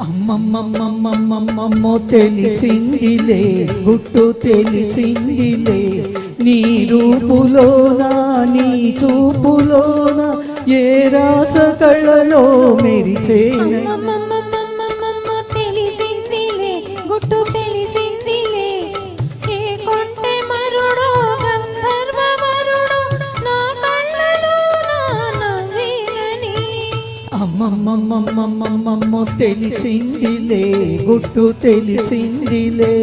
అమ్మమ్మమ్మమ్మమ్మమ్మో తెలిసిందిలే గుట్టు తెలిసిందిలే. నీ రూపులోనా నీ చూపులోనా ఏ రాస కళ్ళలో మెరిసేన అమ్మమ్మమ్మమ్మమ్మమ్మమ్మో తెలిసిందిలే గుట్టు తెలిసిందిలే.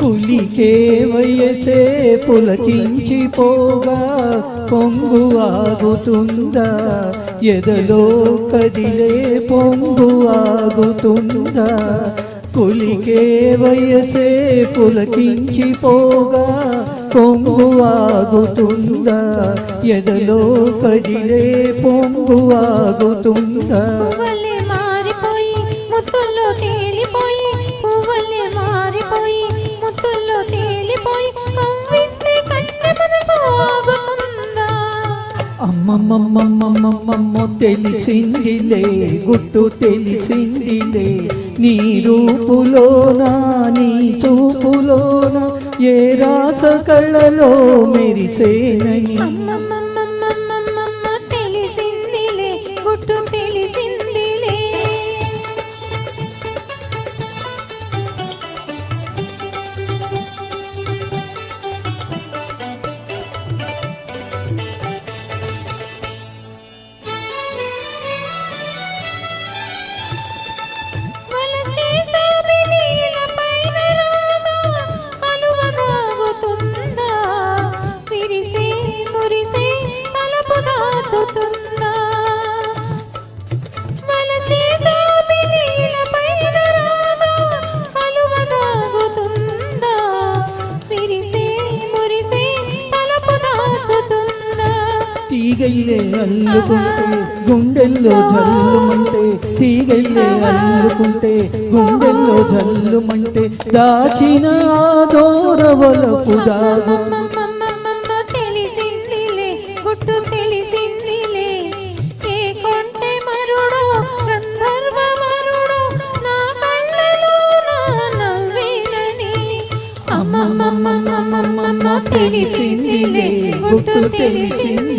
పులికే వయసే పులకించిపోగా పొంగు ఆగుతుందా? ఎదలో కదిలే పొంగు ఆగుతుందా? పులికే వయసే పులకించిపోగా పొంగు ఆగుతుందా? ఎదలో కదిలే పొంగు ఆగుతుందా? అమ్మమ్మమ్మమ్మమ్మమ్మమ్మో తెలిసిందిలే గుట్టు తెలిసిందిలే. నీ రూపులోనా నీ చూపులోనా ఏ రాస కళ్ళలో మెరిసేనని. దాచుతుందా? తీగల్లే అల్లుకుంటే గుండెల్లో జల్లుమంటే తీగల్లే అల్లుకుంటే గుండెల్లో జల్లుమంటే దాచిన ఆదోరవలపు దాగు తెలిసిందిలే గుట్టు తెలిసింది